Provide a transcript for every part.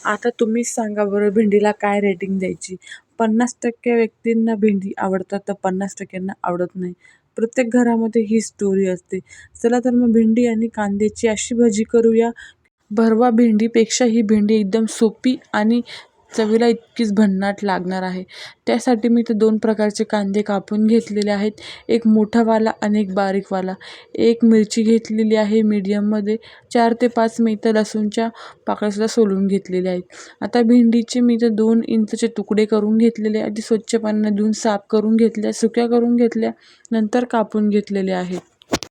आता तुम्हीच सांगा बरं भेंडीला काय रेटिंग द्यायची? पन्नास टक्के व्यक्तींना भेंडी आवडतात तर पन्नास टक्क्यांना आवडत नाही. प्रत्येक घरामध्ये ही स्टोरी असते. चला तर मग भेंडी आणि कांद्याची अशी भजी करूया. भरवा भेंडीपेक्षा ही भेंडी एकदम सोपी आणि चवीला इतकीच भन्नाट लागणार आहे. त्यासाठी मी ते दोन प्रकारचे कांदे कापून घेतलेले आहेत. एक मोठावाला आणि एक बारीकवाला. एक मिरची घेतलेली आहे मीडियममध्ये चार ते पाच मी इथं लसूणच्या पाकळ्यासुद्धा सोलून घेतलेल्या आहेत. आता भेंडीचे मी इथं दोन इंचचे तुकडे करून घेतलेले आधी स्वच्छ पाण्याने धुवून साफ करून घेतल्या सुक्या करून घेतल्या नंतर कापून घेतलेले आहेत.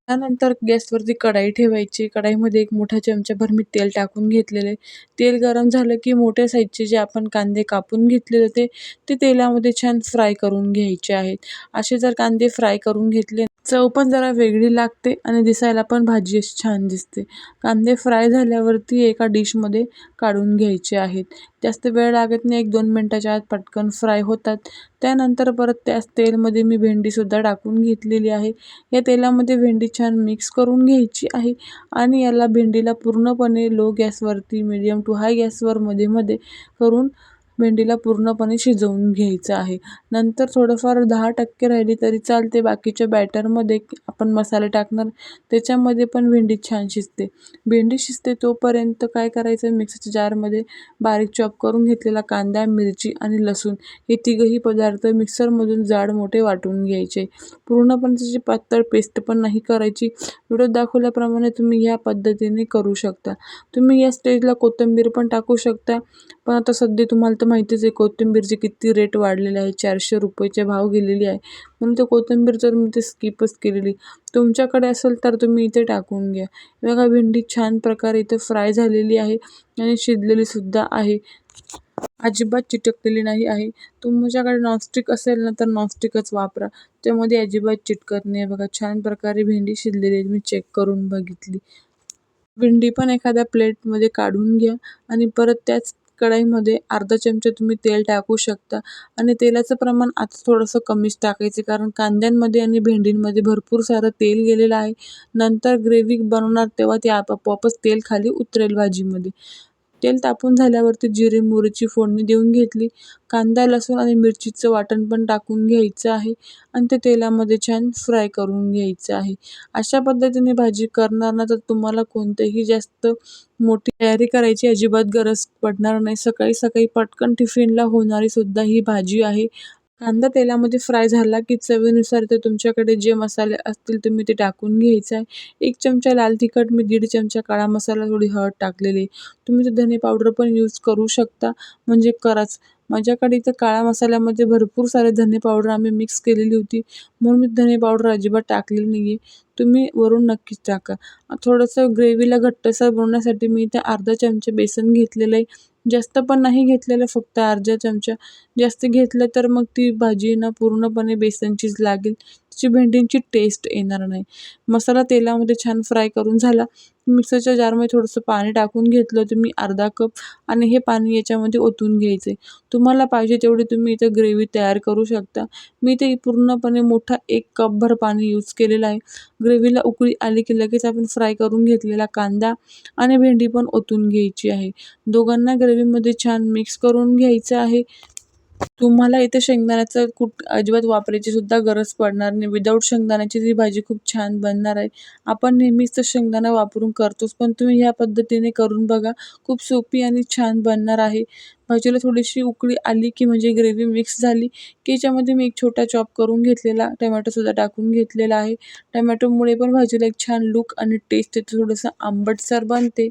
त्यानंतर गॅसवरती कढाई ठेवायची. कढाईमध्ये एक मोठा चमचाभर मी तेल टाकून घेतलेले तेल गरम झालं की मोठ्या साईजचे जे आपण कांदे कापून घेतले होते ते तेलामध्ये छान फ्राय करून घ्यायचे आहेत. असे जर कांदे फ्राय करून घेतले चव पण जरा वेगळी लागते आणि दिसायला पण भाजी अशी छान दिसते. कांदे फ्राय झाल्यावरती एका डिशमध्ये काढून घ्यायचे आहेत. जास्त वेळ लागत नाही एक दोन मिनटाच्या आत पटकन फ्राय होतात. त्यानंतर परत त्याच तेलमध्ये मी भेंडीसुद्धा टाकून घेतलेली आहे. या तेलामध्ये भेंडी छान मिक्स करून घ्यायची आहे आणि याला भेंडीला पूर्णपणे लो गॅसवरती मिडियम टू हाय गॅसवर मध्ये मध्ये करून भेंडीला पूर्णपणे शिजवून घ्यायचं आहे. नंतर थोडंफार दहा टक्के राहिली तरी चालते. बाकीच्या बॅटरमध्ये आपण मसाले टाकणार त्याच्यामध्ये पण भेंडी छान शिजते. भेंडी शिजते तोपर्यंत काय करायचं? मिक्सरच्या जारमध्ये बारीक चॉप करून घेतलेला कांदा मिरची आणि लसूण हे तिघंही पदार्थ मिक्सरमधून जाड मोठे वाटून घ्यायचे. पूर्णपणे त्याची पातळ पेस्ट पण नाही करायची. व्हिडिओ दाखवल्याप्रमाणे तुम्ही ह्या पद्धतीने करू शकता. तुम्ही या स्टेजला कोथिंबीर पण टाकू शकता. पण आता सध्या तुम्हाला तर माहितीच आहे कोथिंबीरचे किती रेट वाढलेले आहे. चारशे रुपयेचे भाव गेलेली आहे. म्हणून ते कोथिंबीर तर मी ते स्किपच केलेली तुमच्याकडे असेल तर तुम्ही इथे टाकून घ्या. बघा भेंडी छान प्रकारे इथे फ्राय झालेली आहे आणि शिजलेलीसुद्धा आहे. अजिबात चिटकलेली नाही आहे. तुमच्याकडे नॉनस्टिक असेल ना तर नॉनस्टिकच वापरा. त्यामध्ये अजिबात चिटकत नाही. बघा छान प्रकारे भेंडी शिजलेली आहे. मी चेक करून बघितली. भेंडी पण एखाद्या प्लेटमध्ये काढून घ्या आणि परत त्याच कढईमध्ये अर्धा चमचा तुम्ही तेल टाकू शकता. आणि तेलाचं प्रमाण आता थोडंसं कमीच टाकायचं कारण कांद्यांमध्ये आणि भेंडींमध्ये भरपूर सारं तेल गेलेलं आहे. नंतर ग्रेव्ही बनवणार तेव्हा ते आपोआपच तेल खाली उतरेल भाजीमध्ये. तेल तापून झाल्यावरती जिरे मोहरीची फोडणी देऊन घेतली. कांदा लसूण आणि मिरचीचं वाटण पण टाकून घ्यायचं आहे आणि ते तेलामध्ये छान फ्राय करून घ्यायचं आहे. अशा पद्धतीने भाजी करणार ना तर तुम्हाला कोणतेही जास्त मोठी तयारी करायची अजिबात गरज पडणार नाही. सकाळी सकाळी पटकन टिफिनला होणारी सुद्धा ही भाजी आहे. कांदा तेलामध्ये फ्राय झाला की चवीनुसार ते तुमच्याकडे जे मसाले असतील तुम्ही ते टाकून घ्यायचं आहे एक चमचा लाल तिखट मी दीड चमचा काळा मसाला थोडी हळद टाकलेली. तुम्ही तर धने पावडर पण यूज करू शकता. म्हणजे कराच माझ्याकडे इथं काळा मसाल्यामध्ये भरपूर सारे धने पावडर आम्ही मिक्स केलेली होती. म्हणून मी धने पावडर अजिबात टाकलेली नाही आहे तुम्ही वरून नक्कीच टाका. थोडंसं ग्रेव्हीला घट्टसर बनवण्यासाठी मी इथे अर्धा चमचा बेसन घेतलेलं आहे. जास्त पण नाही घेतलेलं फक्त अर्धा चमचा जास्त घेतलं तर मग ती भाजी ना पूर्णपणे बेसनचीच लागेल. त्याची भेंडींची टेस्ट येणार नाही. मसाला तेलामध्ये छान फ्राय करून झाला. मिक्सरच्या जारमध्ये थोडंसं पाणी टाकून घेतलं तुम्ही अर्धा कप आणि हे पाणी याच्यामध्ये ओतून घ्यायचं आहे तुम्हाला पाहिजे तेवढी तुम्ही इथं ग्रेव्ही तयार करू शकता. मी ते पूर्णपणे मोठा एक कपभर पाणी यूज केलेलं आहे. ग्रेव्हीला उकळी आली की लगेच आपण फ्राय करून घेतलेला कांदा आणि भेंडी पण ओतून घ्यायची आहे. दोघांना ग्रेव्हीमध्ये छान मिक्स करून घ्यायचं आहे. तुम्हाला इथे शेंगदाण्याचं कूट अजिबात वापरायची सुद्धा गरज पडणार नाही. विदाऊट शेंगदाण्याची ही भाजी खूप छान बनणार आहे. आपण नेहमीच तर शेंगदाणा वापरून करतोच पण तुम्ही ह्या पद्धतीने करून बघा. खूप सोपी आणि छान बनणार आहे. भाजीला थोडीशी उकळी आली की म्हणजे ग्रेव्ही मिक्स झाली की याच्यामध्ये मी एक छोटा चॉप करून घेतलेला टमॅटोसुद्धा टाकून घेतलेला आहे. टमॅटोमुळे पण भाजीला एक छान लुक आणि टेस्ट येते थोडंसं आंबटसर बनते.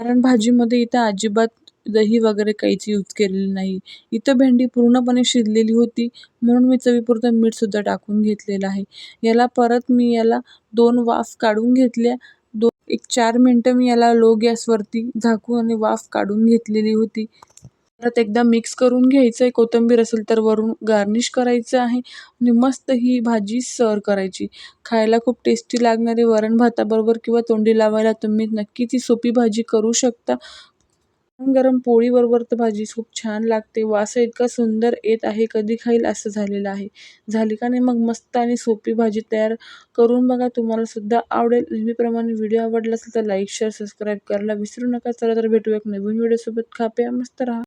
कारण भाजीमध्ये इथं अजिबात दही वगैरे काहीच यूज केलेली नाही. इथं भेंडी पूर्णपणे शिजलेली होती म्हणून मी चवीपुरतं मीठसुद्धा टाकून घेतलेलं आहे. याला परत मी याला दोन वाफ काढून घेतल्या. दोन एक चार मिनटं मी याला लो गॅसवरती झाकून आणि वाफ काढून घेतलेली होती. परत एकदा मिक्स करून घ्यायचं आहे कोथिंबीर असेल तर वरून गार्निश करायचं आहे आणि मस्त ही भाजी सर्व करायची. खायला खूप टेस्टी लागणारी वरण भाताबरोबर किंवा तोंडी लावायला तुम्ही नक्कीच ही सोपी भाजी करू शकता. गरम गरम पोळीबरोबर तर भाजी खूप छान लागते. वास इतका सुंदर येत आहे कधी खाईल असं झालेलं आहे. झाली का नाही मग मस्त आणि सोपी भाजी तयार करून बघा. तुम्हाला सुद्धा आवडेल. नेहमीप्रमाणे व्हिडिओ आवडला असेल तर लाईक शेअर सबस्क्राईब करायला विसरू नका. चला तर भेटूया एक नवीन व्हिडिओसोबत खाप्या मस्त राहा.